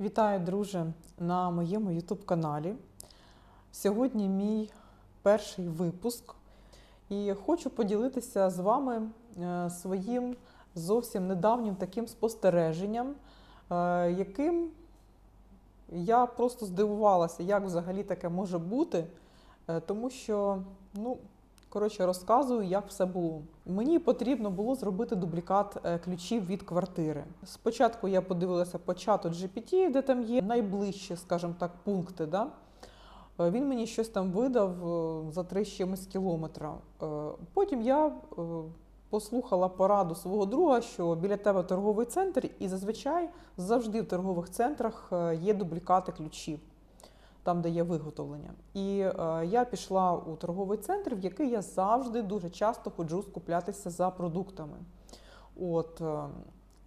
Вітаю, друже, на моєму YouTube каналі. Сьогодні мій перший випуск, і хочу поділитися з вами е, своїм зовсім недавнім таким спостереженням, е, яким я просто здивувалася, як взагалі таке може бути, е, тому що, ну, коротше, розказую, як все було. Мені потрібно було зробити дублікат е, ключів від квартири. Спочатку я подивилася по чату GPT, де там є найближчі, скажімо так, пункти. Да? Е, Він мені щось там видав е, за три чимось кілометра. Потім я послухала пораду свого друга, що біля тебе торговий центр, і зазвичай завжди в торгових центрах є дублікати ключів, там, де є виготовлення. І е, я пішла у торговий центр, в який я завжди дуже часто ходжу скуплятися за продуктами. От, е,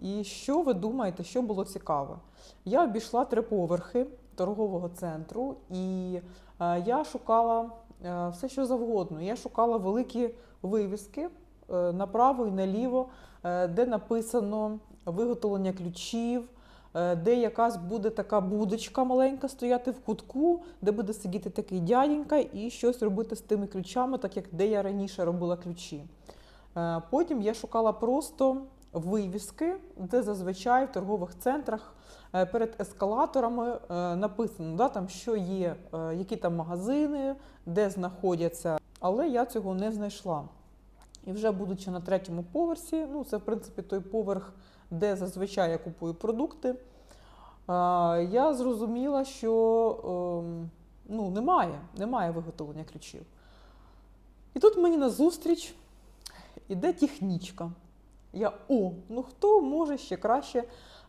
і що ви думаєте, що було цікаве? Я обійшла три поверхи торгового центру, і е, я шукала е, все, що завгодно. Я шукала великі вивіски е, направо і наліво, е, де написано виготовлення ключів, де якась буде така будочка маленька стояти в кутку, де буде сидіти такий дяденька і щось робити з тими ключами, так як де я раніше робила ключі. Е, Потім я шукала просто вивіски, де зазвичай в торгових центрах е, перед ескалаторами е, написано, да, там, що є, е, які там магазини, де знаходяться. Але я цього не знайшла. І вже будучи на третьому поверсі, ну це в принципі той поверх, де зазвичай я купую продукти, я зрозуміла, що ем, ну, немає, немає виготовлення ключів. І тут мені назустріч іде технічка. Я о, ну хто може ще краще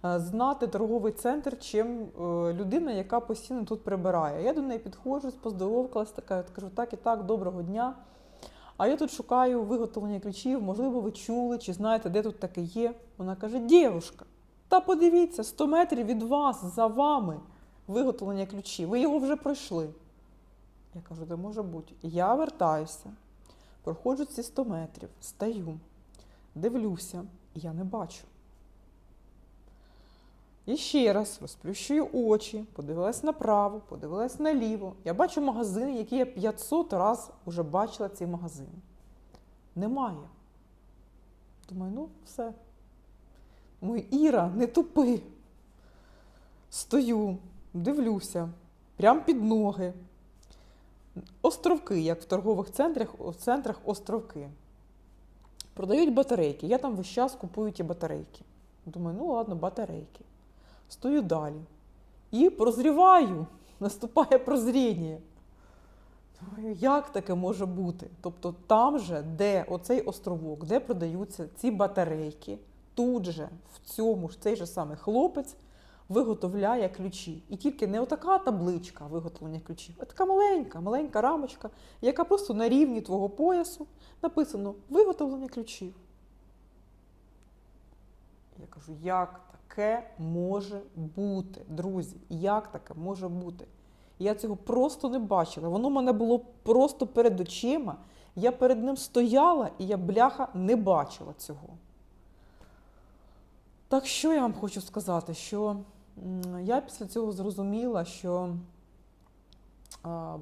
е, знати торговий центр, чим е, людина, яка постійно тут прибирає. Я до неї підходжу, поздоровкалась, така кажу, так і так, доброго дня. А я тут шукаю виготовлення ключів, можливо, ви чули, чи знаєте, де тут таке є. Вона каже: Дівушка, та подивіться, 100 метрів від вас, за вами виготовлення ключів. Ви його вже пройшли. Я кажу, де може бути. Я вертаюся, проходжу ці 100 метрів, стаю, дивлюся, я не бачу. І ще раз розплющую очі, подивилась направо, подивилась наліво. Я бачу магазини, які я 500 разів вже бачила ці магазини. Немає. Думаю, ну все. Думаю, Іра, не тупи. Стою, дивлюся, прям під ноги. Островки, як в торгових центрах, в центрах островки. Продають батарейки. Я там весь час купую ті батарейки. Думаю, ну ладно, батарейки. Стою далі. І прозріваю. Наступає прозріння. Як таке може бути? Тобто там же, де оцей островок, де продаються ці батарейки, тут же, в цьому ж цей же самий хлопець виготовляє ключі. І тільки не отака табличка виготовлення ключів, а така маленька, маленька рамочка, яка просто на рівні твого поясу написано виготовлення ключів. Я кажу, як таке може бути, друзі? Як таке може бути? Я цього просто не бачила. Воно в мене було просто перед очима. Я перед ним стояла, і я, бляха, не бачила цього. Так що я вам хочу сказати, що я після цього зрозуміла, що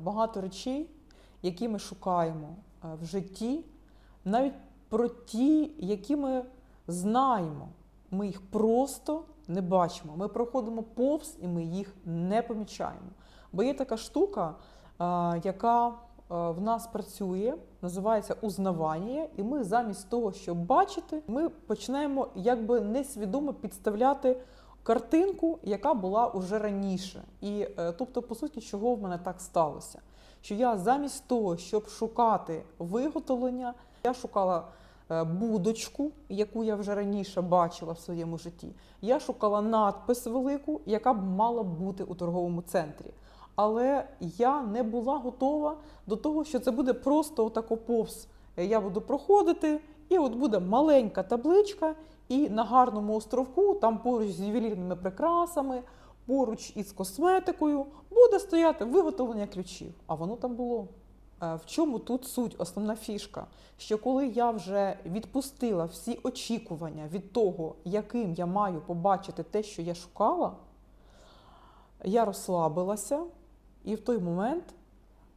багато речей, які ми шукаємо в житті, навіть про ті, які ми знаємо, ми їх просто не бачимо. Ми проходимо повз і ми їх не помічаємо. Бо є така штука, яка в нас працює, називається узнавання, і ми замість того, щоб бачити, ми починаємо якби несвідомо підставляти картинку, яка була уже раніше. І е, тобто, по суті, чого в мене так сталося? Що я замість того, щоб шукати виготовлення, я шукала е, будочку, яку я вже раніше бачила в своєму житті. Я шукала надпис велику, яка б мала бути у торговому центрі. Але я не була готова до того, що це буде просто отако повз. Я буду проходити, і от буде маленька табличка, і на гарному островку, там поруч з ювелірними прикрасами, поруч із косметикою, буде стояти виготовлення ключів. А воно там було. Е, В чому тут суть, основна фішка? Що коли я вже відпустила всі очікування від того, яким я маю побачити те, що я шукала, я розслабилася, і в той момент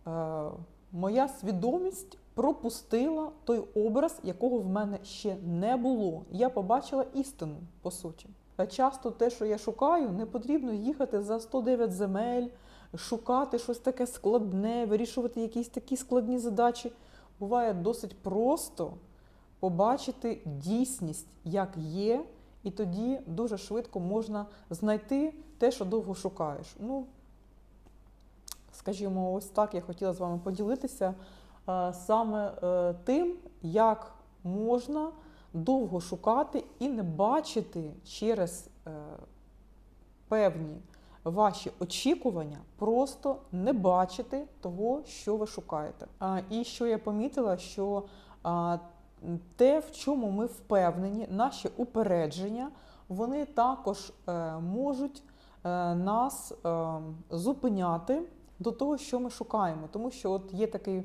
е, моя свідомість пропустила той образ, якого в мене ще не було. Я побачила істину, по суті. Часто те, що я шукаю, не потрібно їхати за 109 земель, шукати щось таке складне, вирішувати якісь такі складні задачі. Буває досить просто побачити дійсність, як є, і тоді дуже швидко можна знайти те, що довго шукаєш. Ну, скажімо, ось так я хотіла з вами поділитися е, саме е, тим, як можна довго шукати і не бачити через е, певні ваші очікування, просто не бачити того, що ви шукаєте. І що я помітила, що те, в чому ми впевнені, наші упередження, вони також е, можуть е, нас е, зупиняти до того, що ми шукаємо. Тому що от є такий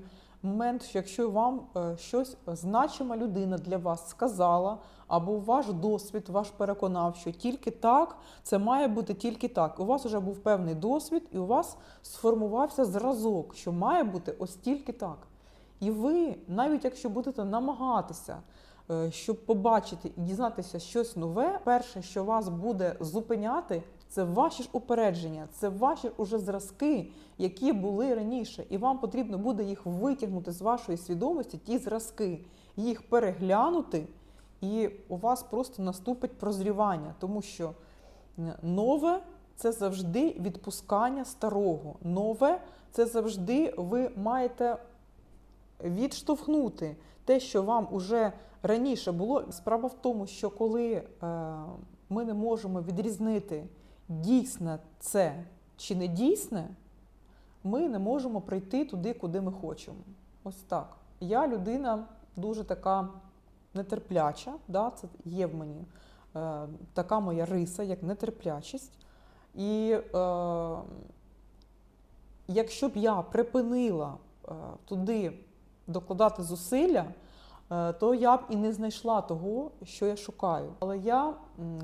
момент, що якщо вам е, щось значима людина для вас сказала, або ваш досвід ваш переконав, що тільки так, це має бути тільки так. У вас вже був певний досвід, і у вас сформувався зразок, що має бути ось тільки так. І ви, навіть якщо будете намагатися, е, щоб побачити і дізнатися щось нове, перше, що вас буде зупиняти, це ваші ж упередження, це ваші уже зразки, які були раніше. І вам потрібно буде їх витягнути з вашої свідомості, ті зразки, їх переглянути, і у вас просто наступить прозрівання, тому що нове це завжди відпускання старого. Нове це завжди ви маєте відштовхнути те, що вам уже раніше було. Справа в тому, що коли е, ми не можемо відрізнити дійсне це чи не дійсне, ми не можемо прийти туди, куди ми хочемо. Ось так. Я людина дуже така нетерпляча, да, це є в мені е, така моя риса, як нетерплячість. І е, якщо б я припинила е, туди докладати зусилля, то я б і не знайшла того, що я шукаю. Але я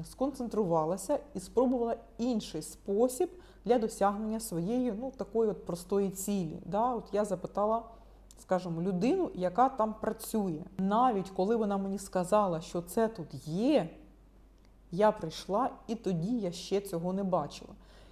сконцентрувалася і спробувала інший спосіб для досягнення своєї ну, такої от простої цілі. Да? От Я запитала, скажімо, людину, яка там працює. Навіть коли вона мені сказала, що це тут є, я прийшла і тоді я ще цього не бачила.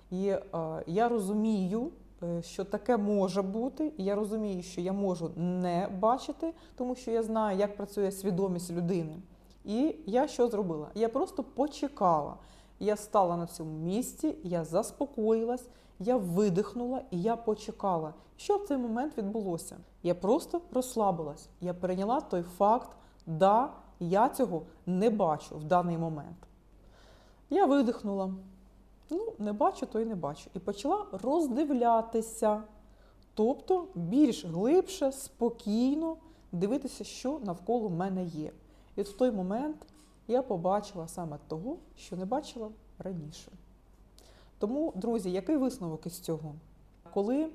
І е, я розумію, Е, що таке може бути, і я розумію, що я можу не бачити, тому що я знаю, як працює свідомість людини. І я що зробила? Я просто почекала. Я стала на цьому місці, я заспокоїлась, я видихнула і я почекала. Що в цей момент відбулося? Я просто розслабилась. Я прийняла той факт, да, я цього не бачу в даний момент. Я видихнула. Ну, не бачу, то й не бачу. І почала роздивлятися. Тобто більш глибше, спокійно дивитися, що навколо мене є. І в той момент я побачила саме того, що не бачила раніше. Тому, друзі, який висновок із цього? Коли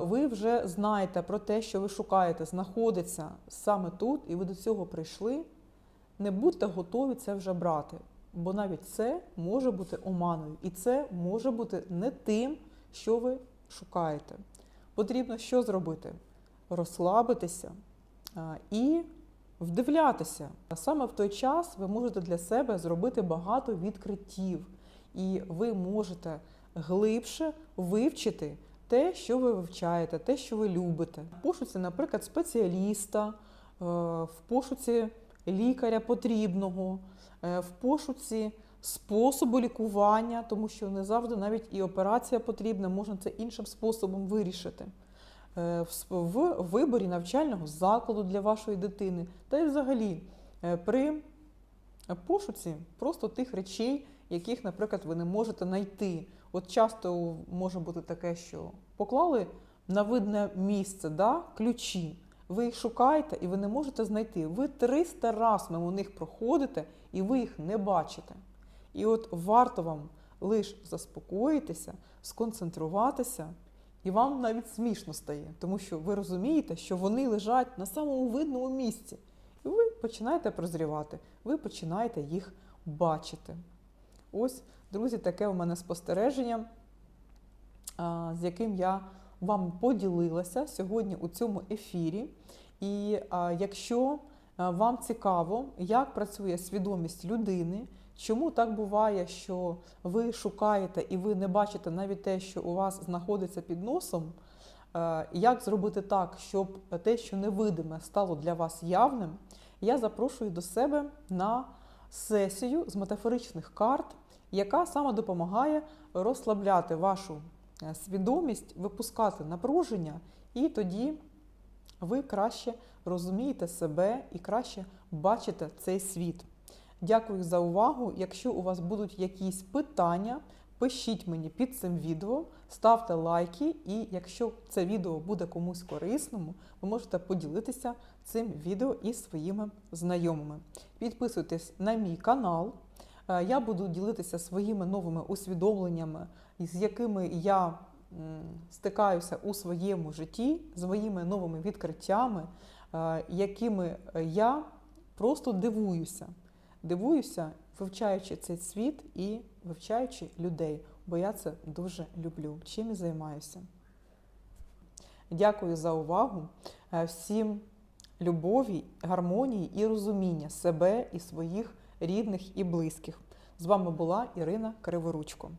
ви вже знаєте про те, що ви шукаєте, знаходиться саме тут, і ви до цього прийшли, не будьте готові це вже брати. Бо навіть це може бути оманою, і це може бути не тим, що ви шукаєте. Потрібно що зробити? Розслабитися і вдивлятися. Саме в той час ви можете для себе зробити багато відкриттів, і ви можете глибше вивчити те, що ви вивчаєте, те, що ви любите. В пошуці, наприклад, спеціаліста, е, в пошуці лікаря потрібного. Е, в пошуці способу лікування, тому що не завжди навіть і операція потрібна, можна це іншим способом вирішити. Е, в виборі навчального закладу для вашої дитини, та й взагалі е, при пошуці просто тих речей, яких, наприклад, ви не можете знайти. От часто може бути таке, що поклали на видне місце да, ключі. Ви їх шукаєте і ви не можете знайти. Ви 300 разів мимо них проходите, і ви їх не бачите. І от варто вам лише заспокоїтися, сконцентруватися, і вам навіть смішно стає, тому що ви розумієте, що вони лежать на самому видному місці. І ви починаєте прозрівати, ви починаєте їх бачити. Ось, друзі, таке у мене спостереження. з яким я вам поділилася сьогодні у цьому ефірі. І якщо вам цікаво, як працює свідомість людини, чому так буває, що ви шукаєте і ви не бачите навіть те, що у вас знаходиться під носом, як зробити так, щоб те, що невидиме, стало для вас явним, я запрошую до себе на сесію з метафоричних карт, яка саме допомагає розслабляти вашу свідомість, випускати напруження, і тоді ви краще розумієте себе і краще бачите цей світ. Дякую за увагу. Якщо у вас будуть якісь питання, пишіть мені під цим відео, ставте лайки, і якщо це відео буде комусь корисним, ви можете поділитися цим відео із своїми знайомими. Підписуйтесь на мій канал. Е, Я буду ділитися своїми новими усвідомленнями, з якими я стикаюся у своєму житті, з моїми новими відкриттями, е, якими я просто дивуюся. Дивуюся, вивчаючи цей світ і вивчаючи людей, бо я це дуже люблю. Чим і займаюся. Дякую за увагу. Е, Всім любові, гармонії і розуміння себе і своїх рідних і близьких. З вами була Ірина Криворучко.